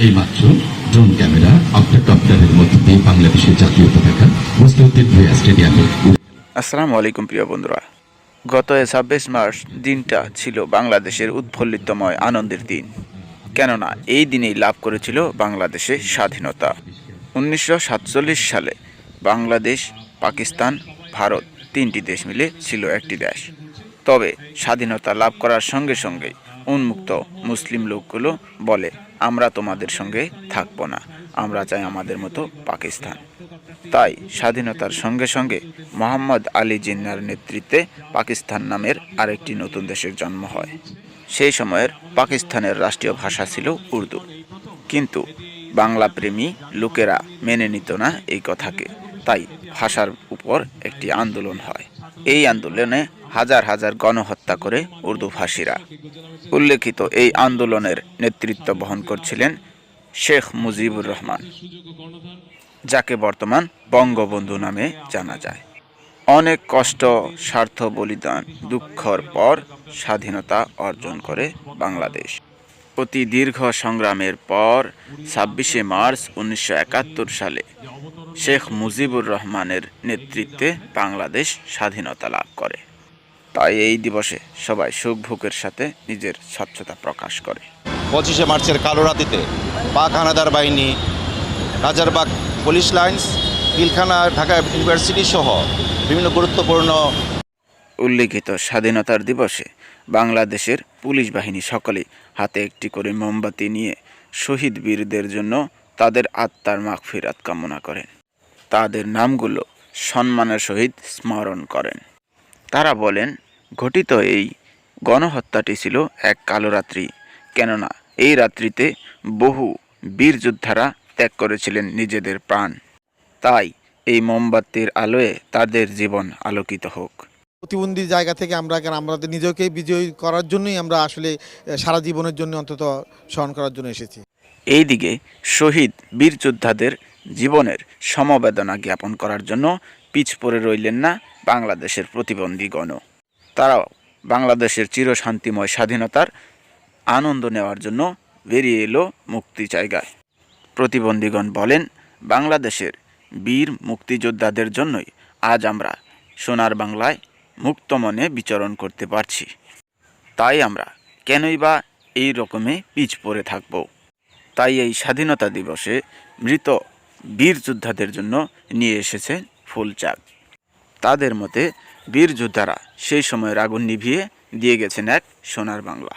এই মাত্র drone camera মধ্যে দিয়ে বাংলাদেশের জাতীয় পতাকা স্টেডিয়ামে আসসালামু আলাইকুম, প্রিয় বন্ধুরা। গত ছাব্বিশ মার্চ দিনটা ছিল বাংলাদেশের উৎফুল্লিতময় আনন্দের দিন। কেননা, এই দিনেই লাভ করেছিল বাংলাদেশে স্বাধীনতা। উনিশশো সাতচল্লিশ সালে বাংলাদেশ, পাকিস্তান, ভারত তিনটি দেশ মিলে ছিল একটি দেশ। তবে স্বাধীনতা লাভ করার সঙ্গে সঙ্গে উন্মুক্ত মুসলিম লোকগুলো বলে, আমরা তোমাদের সঙ্গে থাকব না। আমরা চাই আমাদের মতো পাকিস্তান। তাই স্বাধীনতার সঙ্গে সঙ্গে মোহাম্মদ আলী জিন্নার নেতৃত্বে পাকিস্তান নামের আরেকটি নতুন দেশের জন্ম হয়। সেই সময়ের পাকিস্তানের রাষ্ট্রীয় ভাষা ছিল উর্দু। কিন্তু বাংলা প্রেমী লোকেরা মেনে নিত না এই কথাকে। তাই ভাষার উপর একটি আন্দোলন হয়। এই আন্দোলনে হাজার হাজার গণহত্যা করে উর্দু ভাষীরা উল্লেখিত এই আন্দোলনের নেতৃত্ব বহন করছিলেন শেখ মুজিবুর রহমান, যাকে বর্তমান বঙ্গবন্ধু নামে জানা যায়। অনেক কষ্ট, স্বার্থ, বলিদান, দুঃখর পর স্বাধীনতা অর্জন করে বাংলাদেশ। অতি দীর্ঘ সংগ্রামের পর ছাব্বিশে মার্চ উনিশশো একাত্তর সালে শেখ মুজিবুর রহমানের নেতৃত্বে বাংলাদেশ স্বাধীনতা লাভ করে। তাই এই দিবসে সবাই সুখ ভোগের সাথে নিজের স্বচ্ছতা প্রকাশ করে। পঁচিশে মার্চের কালো রাতিতে পাক হানাদার বাহিনী, Rajarbagh police lines, Pilkhana Dhaka university সহ বিভিন্ন গুরুত্বপূর্ণ উল্লেখিত স্বাধীনতার দিবসে বাংলাদেশের পুলিশ বাহিনী সকলে হাতে একটি করে মোমবাতি নিয়ে শহীদ বীরদের জন্য তাদের আত্মার মাগফিরাত কামনা করেন। তাদের নামগুলো সম্মানের সহিত স্মরণ করেন। তারা বলেন, ঘটিত এই গণহত্যাটি ছিল এক কালো রাত্রি। কেননা এই রাত্রিতে বহু বীর যোদ্ধারা ত্যাগ করেছিলেন নিজেদের প্রাণ। তাই এই মোমবাতির আলোয় তাদের জীবন আলোকিত হোক। প্রতিবন্ধী জায়গা থেকে আমরা আমাদের নিজেকে বিজয়ী করার জন্যই আমরা আসলে সারা জীবনের জন্য অন্তত স্মরণ করার জন্য এসেছি। এইদিকে শহীদ বীর যোদ্ধাদের জীবনের সমবেদনা জ্ঞাপন করার জন্য পিছ পড়ে রইলেন না বাংলাদেশের প্রতিবন্ধীগণ। তারাও বাংলাদেশের চিরশান্তিময় স্বাধীনতার আনন্দ নেওয়ার জন্য বেরিয়ে এলো মুক্তি জায়গায়। প্রতিবন্ধীগণ বলেন, বাংলাদেশের বীর মুক্তিযোদ্ধাদের জন্যই আজ আমরা সোনার বাংলায় মুক্ত মনে বিচরণ করতে পারছি। তাই আমরা কেনই বা এই রকমে পিছ পড়ে থাকব? তাই এই স্বাধীনতা দিবসে মৃত বীর যোদ্ধাদের জন্য নিয়ে এসেছে চাক তাদের মতে বীর যোদ্ধারা সেই সময়ের আগুন নিভিয়ে দিয়ে গেছেন এক সোনার বাংলা।